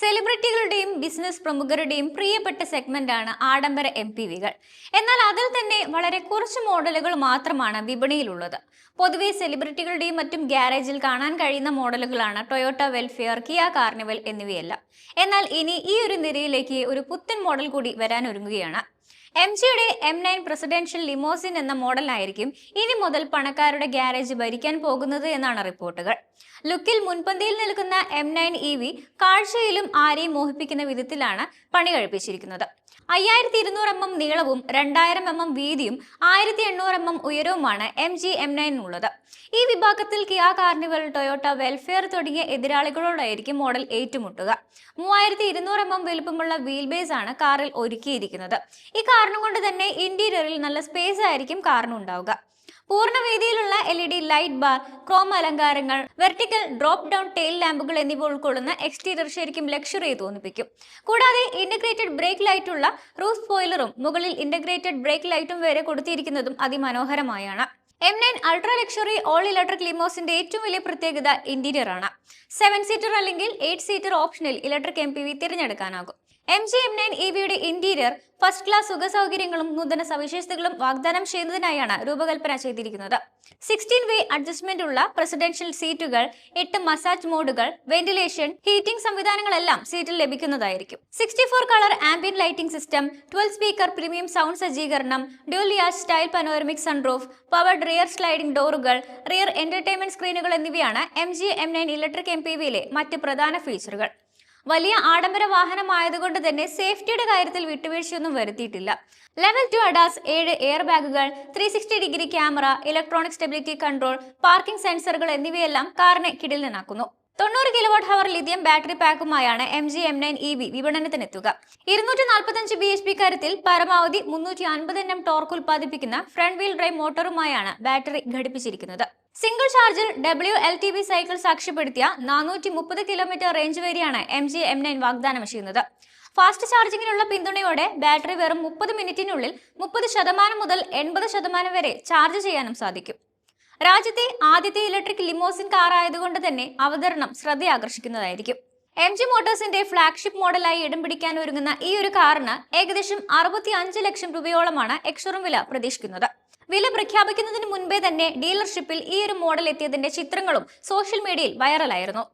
സെലിബ്രിറ്റികളുടെയും business പ്രമുഖരുടെയും പ്രിയപ്പെട്ട segment ആണ് ആഡംബര എം പി വികൾ. എന്നാൽ അതിൽ തന്നെ വളരെ കുറച്ച് മോഡലുകൾ മാത്രമാണ് വിപണിയിലുള്ളത്. പൊതുവെ സെലിബ്രിറ്റികളുടെയും മറ്റും ഗ്യാരേജിൽ കാണാൻ കഴിയുന്ന മോഡലുകളാണ് ടൊയോട്ട വെൽഫെയർ കിയ കാർണിവൽ എന്നിവയെല്ലാം. എന്നാൽ ഇനി ഈ ഒരു നിരയിലേക്ക് ഒരു പുത്തൻ മോഡൽ കൂടി വരാൻ ഒരുങ്ങുകയാണ്. എം ജിയുടെ എം നയൻ പ്രസിഡൻഷ്യൽ ലിമോസിൻ എന്ന മോഡലായിരിക്കും ഇനി മുതൽ പണക്കാരുടെ ഗ്യാരേജ് ഭരിക്കാൻ പോകുന്നത് എന്നാണ് റിപ്പോർട്ടുകൾ. ലുക്കിൽ മുൻപന്തിയിൽ നിൽക്കുന്ന എം നയൻ ഇ വി കാഴ്ചയിലും ആരെയും മോഹിപ്പിക്കുന്ന വിധത്തിലാണ് പണി കഴിപ്പിച്ചിരിക്കുന്നത്. അയ്യായിരത്തി ഇരുന്നൂറ് എം എം നീളവും രണ്ടായിരം എം എം വീതിയും ആയിരത്തി എണ്ണൂറ് എം എം ഉയരവുമാണ് എം ജി എം നയൻ ഉള്ളത്. ഈ വിഭാഗത്തിൽ കിയ കാർണിവൽ ടൊയോട്ട വെൽഫെയർ തുടങ്ങിയ എതിരാളികളോടായിരിക്കും മോഡൽ ഏറ്റുമുട്ടുക. മൂവായിരത്തി ഇരുന്നൂറ് എം എം വലുപ്പമുള്ള വീൽ ബേസ് ആണ് കാറിൽ ഒരുക്കിയിരിക്കുന്നത്. ഈ കാരണം കൊണ്ട് തന്നെ ഇന്റീരിയറിൽ നല്ല സ്പേസ് ആയിരിക്കും കാറിനുണ്ടാവുക. പൂർണവേദിയിലുള്ള L E D light bar chrome അലങ്കാരങ്ങൾ വെർട്ടിക്കൽ ഡ്രോപ്പ് ഡൗൺ ടെയിൽ ലാമ്പുകൾ എന്നിവ ഉൾക്കൊള്ളുന്ന എക്സ്റ്റീരിയർ ശരിക്കും ലക്ഷറി തോന്നിപ്പിക്കും. കൂടാതെ ഇന്റഗ്രേറ്റഡ് ബ്രേക്ക് ലൈറ്റുള്ള റൂഫ് സ്പോയിലറും മുകളിൽ ഇന്റഗ്രേറ്റഡ് ബ്രേക്ക് ലൈറ്റും വരെ കൊടുത്തിരിക്കുന്നതും അതിമനോഹരമായാണ്. M nine ultra luxury all electric ലിമോസിന്റെ ഏറ്റവും വലിയ പ്രത്യേകത ഇന്റീരിയർ ആണ്. സെവൻ സീറ്റർ അല്ലെങ്കിൽ എയ്റ്റ് സീറ്റർ ഓപ്ഷനിൽ electric M P V തിരഞ്ഞെടുക്കാനാകും. M G M nine E വിയുടെ ഇന്റീരിയർ ഫസ്റ്റ് ക്ലാസ് സുഖസൗകര്യങ്ങളും നൂതന സവിശേഷതകളും വാഗ്ദാനം ചെയ്യുന്നതിനായാണ് രൂപകൽപ്പന ചെയ്തിരിക്കുന്നത്. സിക്സ്റ്റീൻ വേ അഡ്ജസ്റ്റ്മെന്റ് ഉള്ള പ്രസിഡൻഷ്യൽ സീറ്റുകൾ എട്ട് മസാജ് മോഡുകൾ വെന്റിലേഷൻ ഹീറ്റിംഗ് സംവിധാനങ്ങളെല്ലാം സീറ്റിൽ ലഭിക്കുന്നതായിരിക്കും. Sixty four colour ambient lighting system twelve speaker premium sound സജ്ജീകരണം ഡ്യൂലിയാസ് style panoramic sunroof powered rear sliding ഡോറുകൾ rear entertainment സ്ക്രീനുകൾ എന്നിവയാണ് M G M nine electric M P വിയിലെ മറ്റ് പ്രധാന ഫീച്ചറുകൾ വലിയ ആഡംബര വാഹനമായതുകൊണ്ട് തന്നെ സേഫ്റ്റിയുടെ കാര്യത്തിൽ വിട്ടുവീഴ്ചയൊന്നും വരുത്തിയിട്ടില്ല. ലെവൽ ടു അഡാസ് ഏഴ് എയർ ബാഗുകൾ three sixty degree camera electronic stability control parking സെൻസറുകൾ എന്നിവയെല്ലാം കാറിനെ കിടിലനാക്കുന്നു. തൊണ്ണൂറ് kilowatt hour lithium battery പാക്കുമായാണ് M G M nine E V വിപണനത്തിനെത്തുക. ഇരുന്നൂറ്റി നാൽപ്പത്തഞ്ച് ബി എച്ച് പി കാര്യത്തിൽ പരമാവധി മുന്നൂറ്റി അൻപത് എണ്ണം ടോർക്ക് ഉൽപ്പാദിപ്പിക്കുന്ന ഫ്രണ്ട് വീൽ ഡ്രൈവ് മോട്ടോറുമായാണ് ബാറ്ററി ഘടിപ്പിച്ചിരിക്കുന്നത്. സിംഗിൾ ചാർജിൽ W L T P cycle സാക്ഷ്യപ്പെടുത്തിയ നാനൂറ്റി മുപ്പത് കിലോമീറ്റർ റേഞ്ച് വരെയാണ് എം ജി എം നയൻ വാഗ്ദാനം ചെയ്യുന്നത്. ഫാസ്റ്റ് ചാർജിങ്ങിനുള്ള പിന്തുണയോടെ ബാറ്ററി വെറും മുപ്പത് മിനിറ്റിനുള്ളിൽ മുപ്പത് ശതമാനം മുതൽ എൺപത് ശതമാനം വരെ ചാർജ് ചെയ്യാനും സാധിക്കും. രാജ്യത്തെ ആദ്യത്തെ ഇലക്ട്രിക് ലിമോസിൻ കാർ ആയതുകൊണ്ട് തന്നെ അവതരണം ശ്രദ്ധയാകർഷിക്കുന്നതായിരിക്കും. എം ജി മോട്ടോഴ്സിന്റെ ഫ്ളാഗ്ഷിപ്പ് മോഡലായി ഇടം പിടിക്കാൻ ഒരുങ്ങുന്ന ഈ ഒരു കാറിന് ഏകദേശം അറുപത്തി അഞ്ച് ലക്ഷം രൂപയോളമാണ് എക്സ്ഷോറൂം വില പ്രതീക്ഷിക്കുന്നത്. വില പ്രഖ്യാപിക്കുന്നതിന് മുൻപേ തന്നെ ഡീലർഷിപ്പിൽ ഈ ഒരു മോഡൽ എത്തിയതിന്റെ ചിത്രങ്ങളും സോഷ്യൽ മീഡിയയിൽ വൈറലായിരുന്നു